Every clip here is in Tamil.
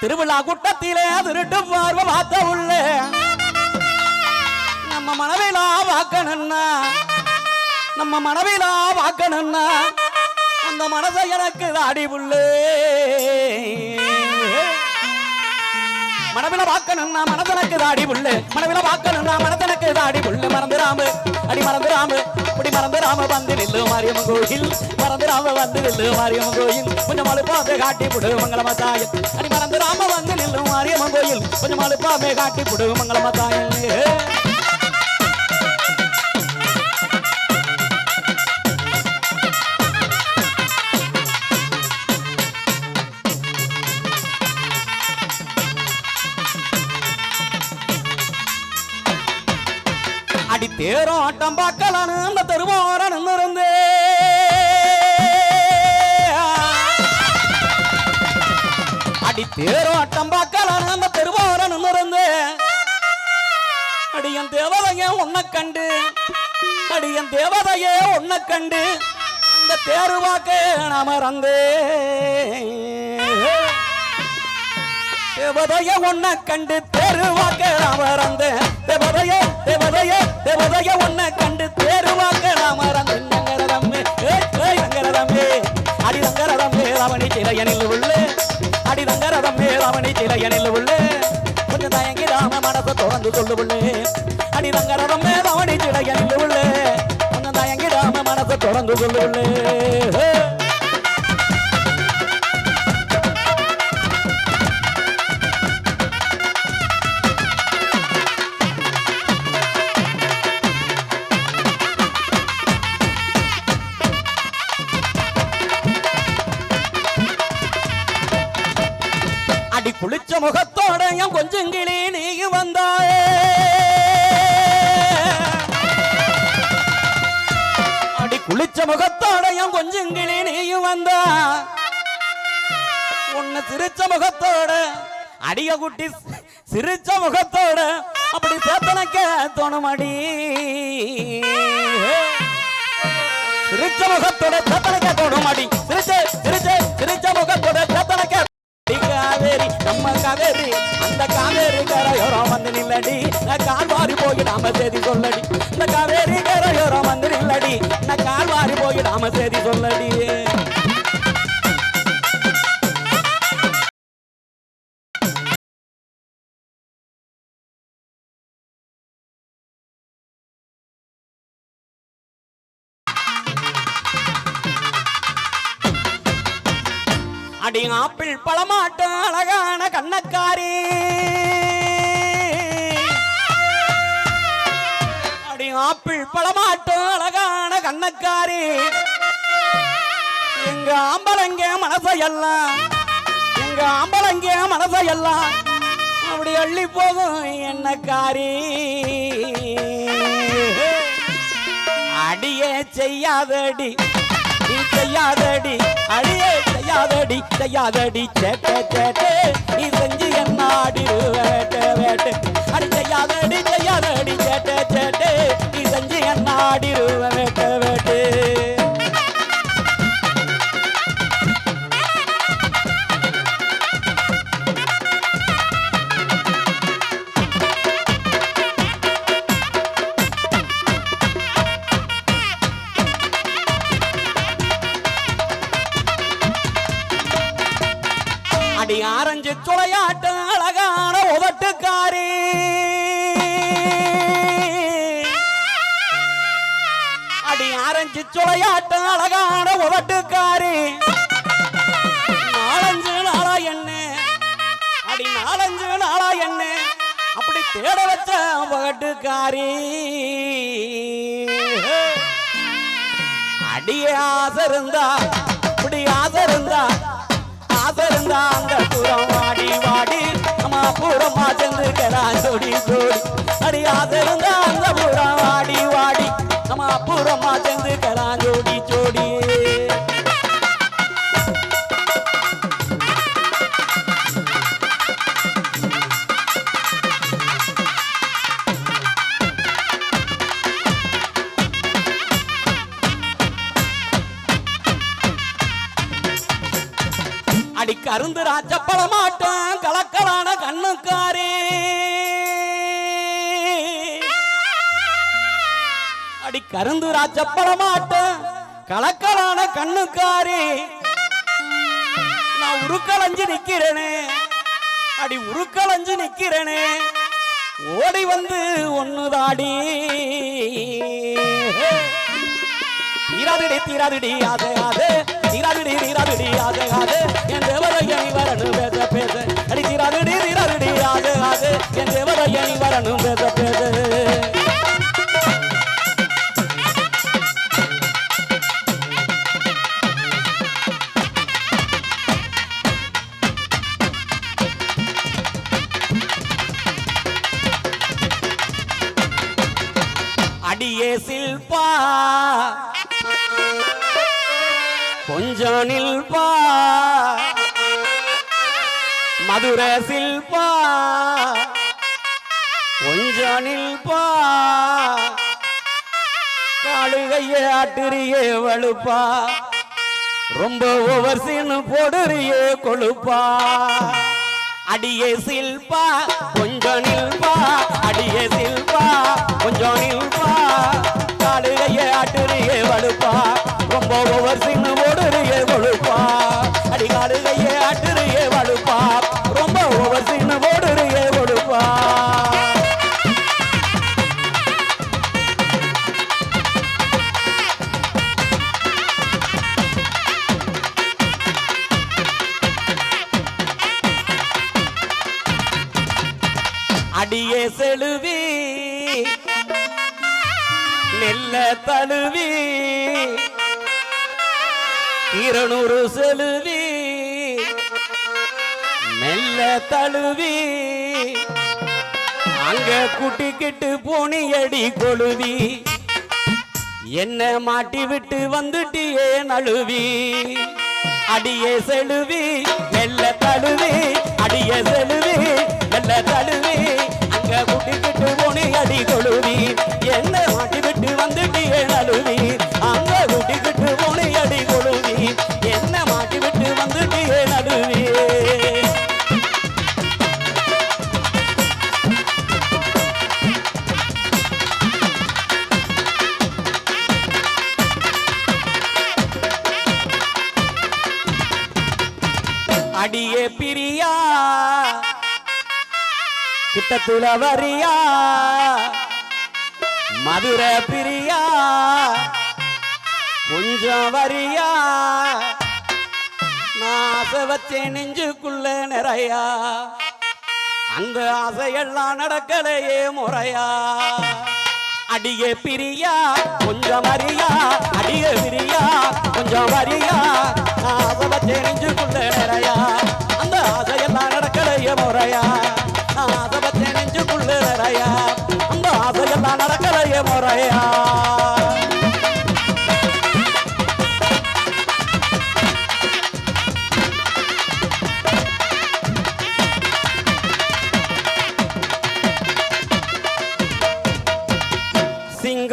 திருவிழா கூட்டத்திலே திருட்டு பார்வை பார்த்த உள்ள நம்ம மனவிலா வாக்கணும்னா நம்ம மனவிலா வாக்கணும்னா அந்த மனதை எனக்கு அடிவுள்ளே மனவில வாக்கணும்னா மனதனக்கு தாடி புள்ளு மனவில வாக்கணும்னா மனதனக்கு தாடி புள்ளு மறந்துராமு அடி மறந்துராமு இப்படி மறந்துராம வந்து நில்லு மாரியம்மன் கோயில். மறந்துராம வந்து நில்லு மாரியம்மன் கோயில். கொஞ்சம் அழுப்பாமே காட்டி புடு மங்களமா தாயல் அடி மறந்துராம வந்து நில்லு மாரியம்மன் கோயில். கொஞ்சம் அழுப்பாமே காட்டி புடு மங்களமா அடி தேரும் ஆட்டம் பார்க்கலான்னு அந்த தெருவோர இருந்தே அடி தேரும் ஆட்டம் பார்க்கலான்னு அந்த தெருவோர இருந்தே அடியன் தேவதைய உன்னை கண்டு அடியன் தேவதையே உன்னை கண்டு அந்த தேரு வாக்க நாம தேவதைய உன்னை கண்டு தெருவாக்க நான் மறந்தேன் தேவதைய தேவதைய தேவதைய உன்னை கண்டு தெருவாக்க நான் மறந்தேன் ரங்கரதம்மே ரங்கரதம்மே அடி ரங்கரதம்மே ரமணி சிலையனில் உள்ளே அடி ரங்கரதம்மே ரமணி சிலையனில் உள்ளே கொஞ்சம் தயங்கிடாம மனசை திறந்து சொல்லு உள்ளே அடி ரங்கரதம்மே சிலையனில் உள்ளே கொஞ்சம் மனசை சொல்லு உள்ளே குளிச்ச முகத்தோட என் கொஞ்சம் கிளி நீ வந்தாயே. அடி குளிச்ச முகத்தோட என் கொஞ்சம் கிளி நீ வந்தா. உன்னை சிரிச்ச முகத்தோட அடிய குட்டி சிரிச்ச முகத்தோட அப்படி சேத்தனக்க தோணுமடி சிரிச்ச முகத்தோட சேத்தனக்க தோணுமடி சிரிச்ச சிரிச்ச சிரிச்ச முகத்தோட காவேரி. அந்த காவேரி கரையோரம் வந்து நில்லடி. நான் கால்வாரி போயிடாம செய்தி சொல்லடி. இந்த காவேரி கரையோரம் வந்து நில்லடி. நான் கால்வாரி போயிடாம செய்தி சொல்லடி. ஆப்பிள் பழமாட்டம் அழகான கண்ணக்காரி. அடி ஆப்பிள் பழமாட்டம் அழகான கண்ணக்காரி. எங்க ஆம்பளங்க மனசையெல்லாம் எங்க ஆம்பளங்க மனசையெல்லாம் அப்படி அள்ளி போகும் என்னக்காரி அடியே செய்யாதடி. செய்யாதடி அடியே செய்யாதடி செய்யாதடி சேட்டே சேட்டே. நீ செஞ்சு என்னாடி ஆடிடு வேட்டே வேட்டே. அடி செய்யாதடி செய்யாதடி சேட்டே சேட்டே. நீ செஞ்சு என்னாடி ஆடிடு வேட்டே. அடி ஆரஞ்சு சுளையாட்டு அழகான உவட்டுக்காரி. நாலஞ்சு நாளா என்ன. அடி நாலஞ்சு நாளா என்ன. அப்படி தேட வச்ச உவட்டுக்காரி. அடியே ஆசை இருந்தா இப்படி ஆசை இருந்தா ஆசை இருந்தா அந்த புறம் வாடி வாடி. நம்ம புறமா சென்றுக்கலாம் ஜோடி ஜோடி கருந்து ராஜப்பழ கலக்கலான கண்ணுக்காரே. அடி கருந்து ராஜப்பழமாட்டம் கலக்கலான கண்ணுக்காரே. நான் உருக்கலஞ்சு நிக்கிறேனே. அடி உருக்கலஞ்சு நிக்கிறேனே. ஓடி வந்து ஒண்ணுதாடி தீராதுடி தீராதிடி ஆதே அது தீராதிடி தீராதிடி ஆதே ஆதே என் தேவதையணி வரணும் பேச பேச. அடி தீராதிடி தீராதிடி ஆதே ஆதே என் தேவதையணி வரணும் பேச பேச. கொஞ்சம் நில்பா மதுர சில்பா. கொஞ்சம் நில்பா காடுகைய ஆட்டுறியே வலுப்பா. ரொம்ப ஓவர் சீனு போடுறியே கொழுப்பா. அடியே சில்பா கொஞ்சம் செழுவி நெல்ல தழுவி இருநூறு செழுவி மெல்ல தழுவி. அங்க குட்டிக்கிட்டு போனியடி கொழுவி என்ன மாட்டி விட்டு வந்துட்டியே நழுவி. அடியே செழுவி மெல்ல தழுவி அடியே செழுவி மெல்ல தழுவி. அங்க குட்டிக்கிட்டு அடி கொழுவி என்ன கிட்டத்துல வரியா? மதுர பிரியா? கொஞ்சம் வரியா? நான் ஆசை வச்சேன் நெஞ்சுக்குள்ள நிறையா. அந்த ஆசையெல்லாம் நடக்கலையே முறையா. அடியே பிரியா கொஞ்சம் வரியா?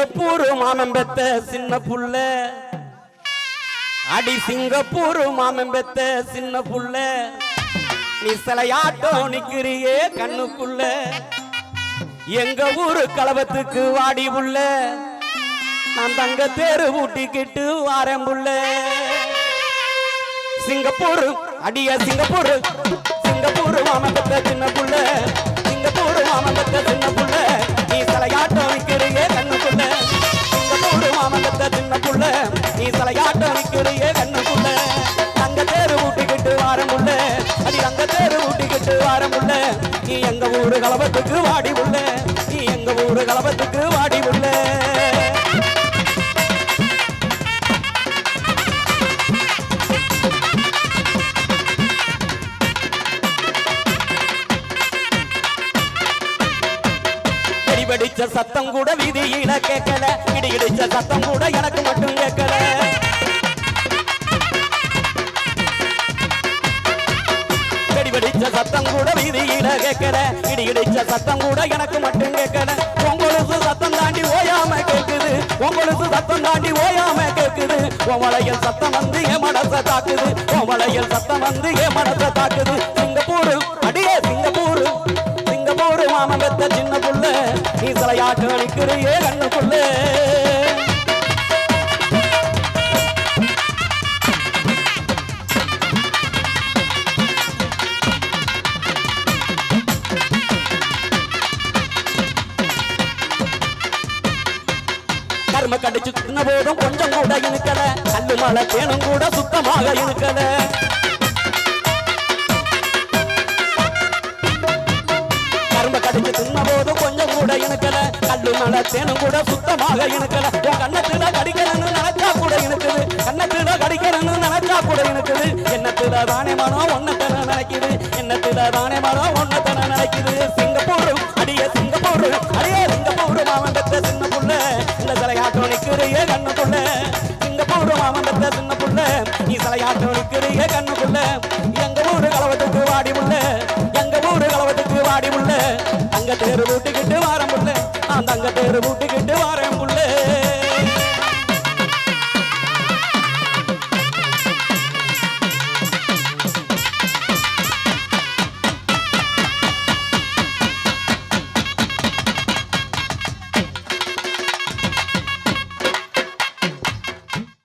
சிங்கப்பூர் மாமன் பெத்த சின்ன புள்ள. அடி சிங்கப்பூர் மாமன் பெத்த சின்ன புள்ள. நீ சிலையாட்டோ நிக்கிறியே கண்ணுக்குள்ள. எங்க ஊரு கலவத்துக்கு வாடி உள்ள. நான் தங்க தேரு ஊட்டிக்கிட்டு வாரேன் புள்ள. சிங்கப்பூர் அடிய சிங்கப்பூர் சிங்கப்பூர் மாமன் சின்ன புள்ள. சிங்கப்பூர் மாமன் சின்ன புள்ள. நீ சிலையாட்டோ விக்கிறியே நீ தலையாட்ட விக்கிறியே கண்ணுக்குள்ள. தங்க தேரு ஊட்டிக்கிட்டு வாரமுள்ள. அடி தங்க தேரு ஊட்டிக்கிட்டு வாரமுள்ள. நீ எங்க ஊரு கலபத்துக்கு வாடி உள்ள. நீ எங்க ஊரு கலபத்துக்கு சத்தம் கூட விதியில கேட்கல. இடி இடிச்ச சத்தம் கூட எனக்கு மட்டும் கேட்கல. வெடி வெடிச்ச சத்தம் கூட வீதியில கேட்கல. இடி இடிச்ச சத்தம் கூட எனக்கு மட்டும் கேட்கல. உங்களுக்கு சத்தம் தாண்டி ஓயாம கேட்குது உங்களுக்கு சத்தம் தாண்டி ஓயாம கேக்குது. உன் வளையல் சத்தம் வந்து என் மனசை தாக்குது. உன் வளையல் சத்தம் வந்து என் மனசை தாக்குது. சிலையாட்டு அடிக்கிறியே கண்ணுக்குள்ள கர்ம கடிச்சு தின்ன போதும் கொஞ்சம் கூட இனுக்கல கல்லு மலை தேனும் கூட சுத்தமாக இனுக்கல கரும்ப கடிச்சு தின்ன கூட இணைக்கல. கல்லு மலை தேனும் கூட சுத்தமாக இணைக்கல. உன் கண்ணத்துல கடிக்கணும்னு நினைச்சா கூட இணைக்குது. கண்ணத்துல கடிக்கிறன்னு நினைச்சா கூட இணைக்குது. என்னத்துல தானே மனம் ஒன்னத்தன நினைக்குது. என்னத்துல தானே மனம் ஒன்னத்தன நினைக்குது. சிங்கப்பூர் அடிய சிங்கப்பூர் அடிய சிங்கப்பூர் மாவட்டத்தை சின்ன புள்ள. இந்த சிலையாட்டம் நிக்கிறிய கண்ணுக்குள்ள. சிங்கப்பூர் மாவட்டத்தை சின்ன புள்ள. நீ சிலையாட்டம் நிக்கிறிய கண்ணுக்குள்ள. எங்க ஊரு கலவத்துக்கு வாடி முள்ள. எங்க ஊரு கலவத்துக்கு வாடி முள்ள. அங்க தேர்வு